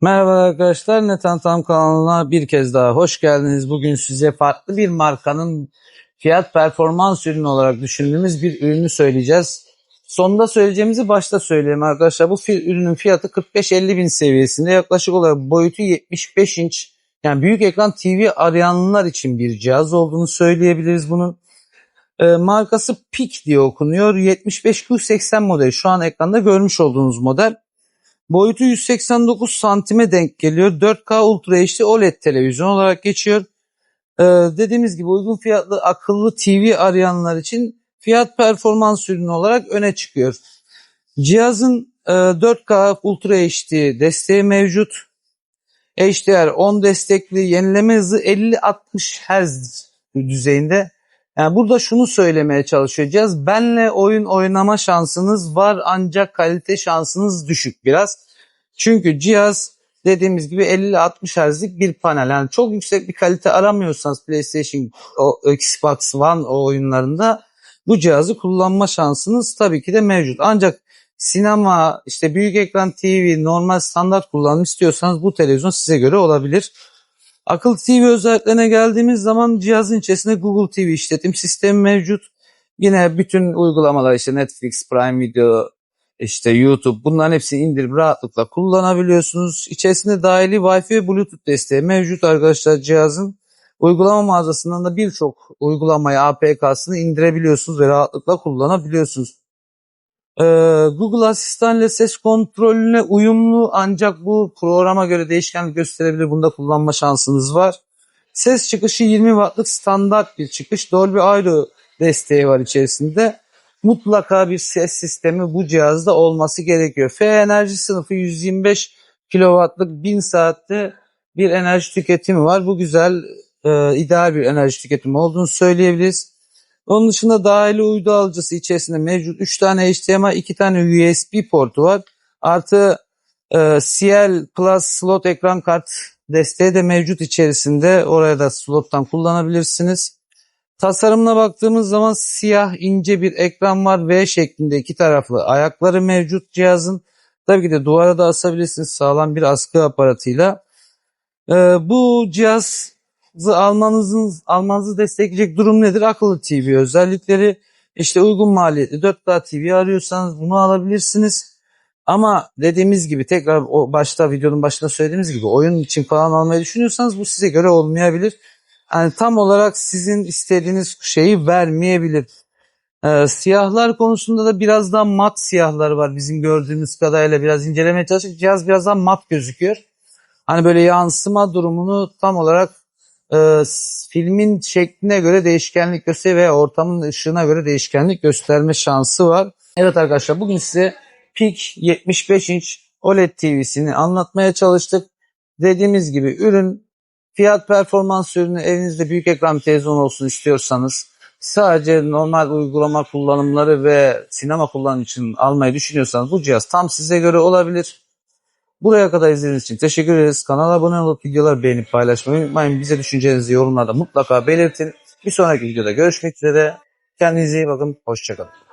Merhaba arkadaşlar, Netan Tam kanalına bir kez daha hoş geldiniz. Bugün size farklı bir markanın fiyat performans ürünü olarak düşündüğümüz bir ürünü söyleyeceğiz. Sonunda söyleyeceğimizi başta söyleyeyim arkadaşlar. Bu ürünün fiyatı 45-50 bin seviyesinde yaklaşık olarak boyutu 75 inç. Yani büyük ekran TV arayanlar için bir cihaz olduğunu söyleyebiliriz bunun. Ee, markası PIC diye okunuyor. 75Q80 modeli. Şu an ekranda görmüş olduğunuz model. Boyutu 189 santime denk geliyor. 4K Ultra HD OLED televizyon olarak geçiyor. Ee, dediğimiz gibi uygun fiyatlı akıllı TV arayanlar için fiyat performans ürünü olarak öne çıkıyor. Cihazın e, 4K Ultra HD desteği mevcut. HDR10 destekli yenileme hızı 50-60 Hz düzeyinde. Yani burada şunu söylemeye çalışıyor cihaz. Benle oyun oynama şansınız var ancak kalite şansınız düşük biraz. Çünkü cihaz dediğimiz gibi 50-60 Hz'lik bir panel. Yani çok yüksek bir kalite aramıyorsanız PlayStation, o Xbox One o oyunlarında bu cihazı kullanma şansınız tabii ki de mevcut. Ancak sinema, işte büyük ekran TV, normal standart kullanım istiyorsanız bu televizyon size göre olabilir. Akıllı TV özelliklerine geldiğimiz zaman cihazın içerisinde Google TV işletim sistemi mevcut. Yine bütün uygulamalar işte Netflix, Prime Video, işte YouTube bunların hepsini indirip rahatlıkla kullanabiliyorsunuz. İçerisinde dahili Wi-Fi ve Bluetooth desteği mevcut arkadaşlar cihazın. Uygulama mağazasından da birçok uygulamayı APK'sını indirebiliyorsunuz ve rahatlıkla kullanabiliyorsunuz. Ee, Google Asistan ile ses kontrolüne uyumlu ancak bu programa göre değişkenlik gösterebilir. Bunda kullanma şansınız var. Ses çıkışı 20 wattlık standart bir çıkış. Dolby Audio desteği var içerisinde. Mutlaka bir ses sistemi bu cihazda olması gerekiyor. F enerji sınıfı 125 kW'lık 1000 saatte bir enerji tüketimi var. Bu güzel, e, ideal bir enerji tüketimi olduğunu söyleyebiliriz. Onun dışında dahili uydu alıcısı içerisinde mevcut 3 tane HDMI, 2 tane USB portu var. Artı e, CL Plus slot ekran kart desteği de mevcut içerisinde. Oraya da slottan kullanabilirsiniz. Tasarımına baktığımız zaman siyah ince bir ekran var. V şeklinde iki taraflı ayakları mevcut cihazın. Tabii ki de duvara da asabilirsiniz sağlam bir askı aparatıyla. Ee, bu cihazı almanızın almanızı destekleyecek durum nedir? Akıllı TV özellikleri. İşte uygun maliyetli 4K TV arıyorsanız bunu alabilirsiniz. Ama dediğimiz gibi tekrar o başta videonun başında söylediğimiz gibi oyun için falan almayı düşünüyorsanız bu size göre olmayabilir. Yani tam olarak sizin istediğiniz şeyi vermeyebilir. Ee, siyahlar konusunda da biraz daha mat siyahlar var bizim gördüğümüz kadarıyla biraz incelemeye çalıştık. Cihaz biraz daha mat gözüküyor. Hani böyle yansıma durumunu tam olarak e, filmin şekline göre değişkenlik gösteriyor veya ortamın ışığına göre değişkenlik gösterme şansı var. Evet arkadaşlar bugün size PIC 75 inç OLED TV'sini anlatmaya çalıştık. Dediğimiz gibi ürün fiyat performans ürünü evinizde büyük ekran televizyon olsun istiyorsanız sadece normal uygulama kullanımları ve sinema kullanım için almayı düşünüyorsanız bu cihaz tam size göre olabilir. Buraya kadar izlediğiniz için teşekkür ederiz. Kanala abone olup videoları beğenip paylaşmayı unutmayın. Bize düşüncelerinizi yorumlarda mutlaka belirtin. Bir sonraki videoda görüşmek üzere. Kendinize iyi bakın. Hoşçakalın.